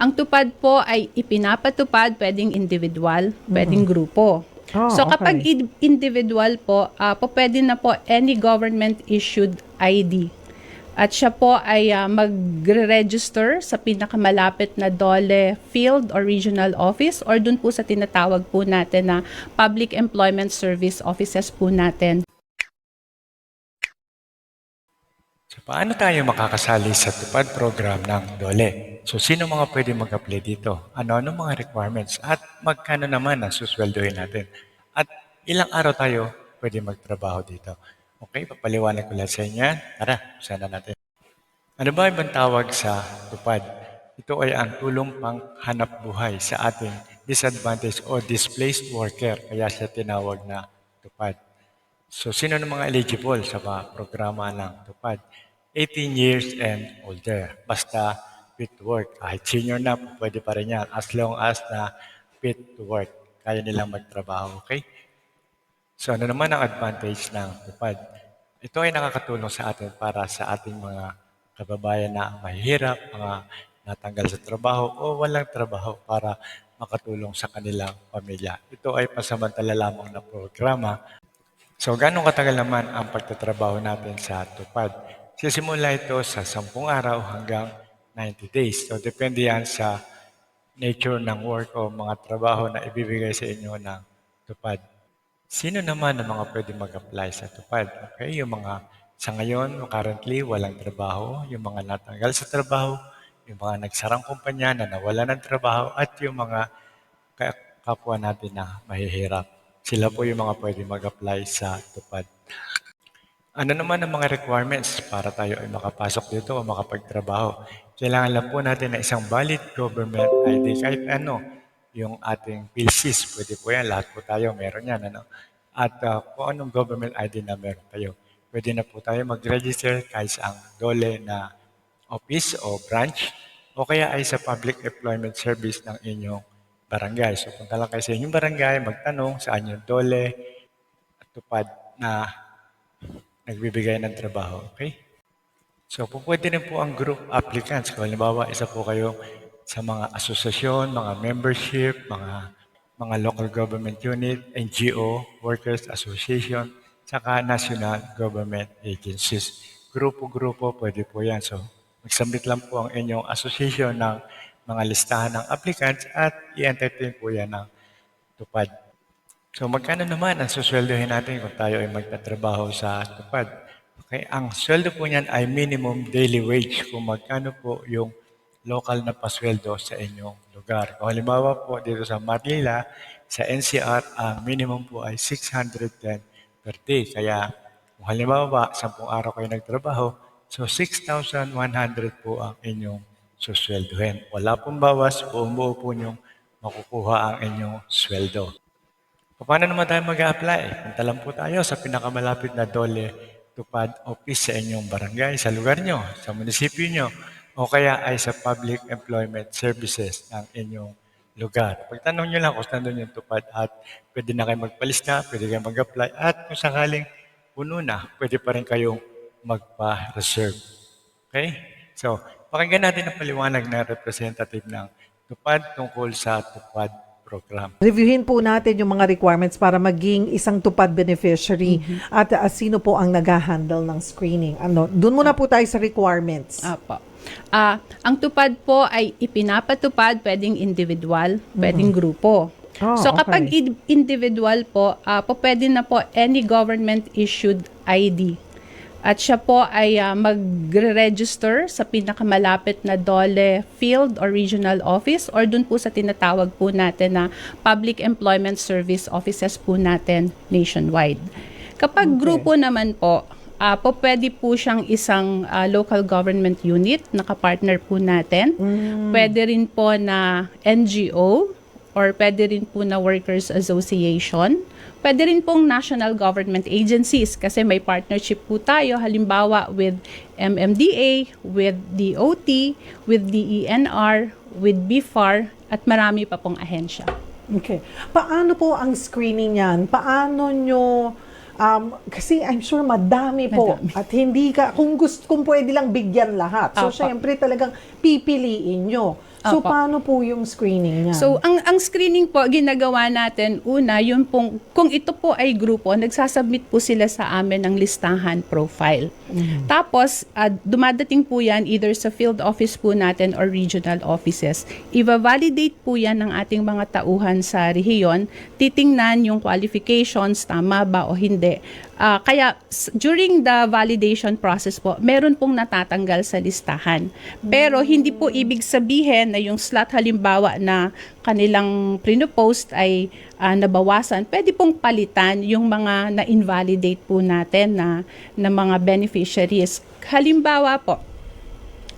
Ang tupad po ay ipinapatupad, pwedeng individual, pwedeng grupo. Oh, so kapag okay. individual po, ah, po pwede na po any government issued ID. At siya po ay ah, magre-register sa pinakamalapit na DOLE field or regional office or dun po sa tinatawag po natin na Public Employment Service offices po natin. So paano tayo makakasali sa tupad program ng DOLE? So sino mga pwede mag-apply dito? Ano-ano mga requirements? At magkano naman ang susweldohin natin? At ilang araw tayo pwede magtrabaho dito? Okay, papaliwanag ko lahat sa inyo. Tara, sana natin. Ano ba ibang tawag sa tupad? Ito ay ang tulong pang hanap buhay sa ating disadvantaged o displaced worker. Kaya siya tinawag na tupad. So, sino ng mga eligible sa mga programa ng tupad? 18 years and older. Basta fit to work. Kahit senior na, pwede pa rin yan. As long as na fit to work. Kaya nilang magtrabaho. Okay? So ano naman ang advantage ng tupad? Ito ay nakakatulong sa atin para sa ating mga kababayan na mahihirap, mga natanggal sa trabaho o walang trabaho para makatulong sa kanilang pamilya. Ito ay pasamantala lamang na programa So, gano'ng katagal naman ang pagtatrabaho natin sa tupad? Sisimula ito sa 10 araw hanggang 90 days. So, depende yan sa nature ng work o mga trabaho na ibibigay sa inyo ng tupad. Sino naman ang mga pwede mag-apply sa tupad? Okay, yung mga sa ngayon, currently, walang trabaho, yung mga natanggal sa trabaho, yung mga nagsarang kumpanya na nawala ng trabaho, at yung mga ka- kapwa natin na mahihirap. Sila po yung mga pwede mag-apply sa tupad. Ano naman ang mga requirements para tayo ay makapasok dito o makapagtrabaho? Kailangan lang po natin ng isang valid government ID kahit ano. Yung ating PCs, pwede po yan. Lahat po tayo meron yan. Ano? At ah, kung anong government ID na meron tayo. Pwede na po tayo mag-register kahit sa ang dole na office o branch o kaya ay sa public employment service ng inyong barangay. So punta lang kayo sa inyong barangay, magtanong saan yung dole at tupad na nagbibigay ng trabaho. Okay? So, po pwede rin po ang group applicants. Kung halimbawa, isa po kayo sa mga asosasyon, mga membership, mga mga local government unit, NGO, Workers Association, saka national government agencies. Grupo-grupo, pwede po yan. So, mag-submit lang po ang inyong association ng mga listahan ng applicants at i-entertain po yan ng tupad. So magkano naman ang susweldohin natin kung tayo ay magtatrabaho sa tupad? Okay, ang sweldo po niyan ay minimum daily wage kung magkano po yung local na pasweldo sa inyong lugar. Kung halimbawa po dito sa Manila, sa NCR, ang minimum po ay 610 per day. Kaya kung halimbawa, 10 araw kayo nagtrabaho, so 6,100 po ang inyong susweldohin. Wala pong bawas, buong buo po niyong makukuha ang inyong sweldo. Paano naman tayo mag-a-apply? Punta lang po tayo sa pinakamalapit na Dole Tupad Office sa inyong barangay, sa lugar nyo, sa munisipyo nyo, o kaya ay sa Public Employment Services ng inyong lugar. Pagtanong nyo lang kung saan doon yung tupad at pwede na kayo magpalista, pwede kayo mag-apply at kung sakaling puno na, pwede pa rin kayong magpa-reserve. Okay? So, pakinggan natin ang paliwanag na representative ng tupad tungkol sa tupad program. Reviewin po natin yung mga requirements para maging isang tupad beneficiary at uh, sino po ang nag-handle ng screening. Ano, doon muna po tayo sa requirements. Apo. Ah, ang tupad po ay ipinapatupad, pwedeng individual, pwedeng grupo. Oh, so kapag okay. individual po, ah, po pwede na po any government issued ID. At siya po ay ah, magre-register sa pinakamalapit na DOLE field or regional office or dun po sa tinatawag po natin na Public Employment Service offices po natin nationwide. Kapag Okay. grupo naman po, ah po pwede po siyang isang ah, local government unit, nakapartner po natin. Pwede rin po na NGO or pwede rin po na workers association. Pwede rin pong national government agencies kasi may partnership po tayo halimbawa with MMDA, with DOT, with DENR, with BFAR at marami pa pong ahensya. Okay. Paano po ang screening yan? Paano nyo Um, kasi I'm sure madami po Madami. at hindi ka kung gusto kung pwede lang bigyan lahat. So Opo. syempre talagang pipiliin nyo. So Opo. paano po yung screening niya? So, ang ang screening po, ginagawa natin, una, yun pong, kung ito po ay grupo, nagsasubmit po sila sa amin ng listahan profile. Tapos, ah, dumadating po yan either sa field office po natin or regional offices. Iva-validate po yan ng ating mga tauhan sa rehiyon. Titingnan yung qualifications, tama ba o hindi. Ah, kaya, during the validation process po, meron pong natatanggal sa listahan. Pero, hindi po ibig sabihin na yung slot halimbawa na kanilang prinopost ay ah, nabawasan, pwede pong palitan yung mga na-invalidate po natin na, na mga beneficiaries. Halimbawa po,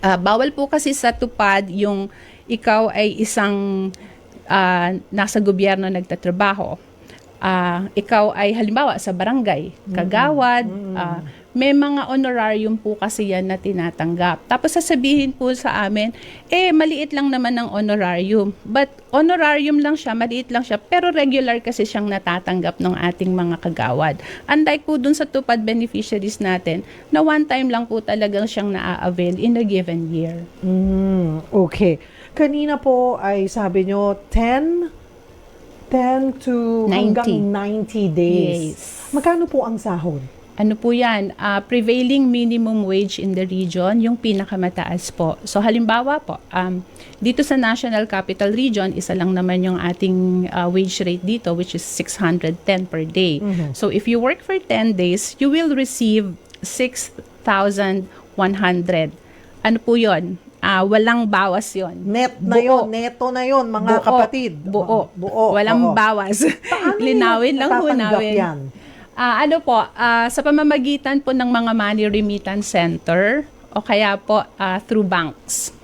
ah, bawal po kasi sa tupad yung ikaw ay isang ah, nasa gobyerno nagtatrabaho. Ah, ikaw ay halimbawa sa barangay, kagawad, ah, may mga honorarium po kasi yan na tinatanggap. Tapos sasabihin po sa amin, eh maliit lang naman ng honorarium. But honorarium lang siya, maliit lang siya, pero regular kasi siyang natatanggap ng ating mga kagawad. Unlike po dun sa tupad beneficiaries natin, na one time lang po talagang siyang naa-avail in a given year. Mm, okay. Kanina po ay sabi nyo 10 10 to 90. hanggang 90 days. Yes. Magkano po ang sahod? Ano po yan? Ah, prevailing minimum wage in the region, yung pinakamataas po. So halimbawa po, um, dito sa National Capital Region, isa lang naman yung ating ah, wage rate dito, which is 610 per day. So if you work for 10 days, you will receive 6,100. Ano po yun? Ah, walang bawas yon. Net na Buo. yon, neto na yon, mga Buo. kapatid. Buo. Buo. Walang oo. bawas. Linawin lang po natatanggap namin. yan? Ah, ano po, ah, sa pamamagitan po ng mga money remittance center o kaya po ah, through banks.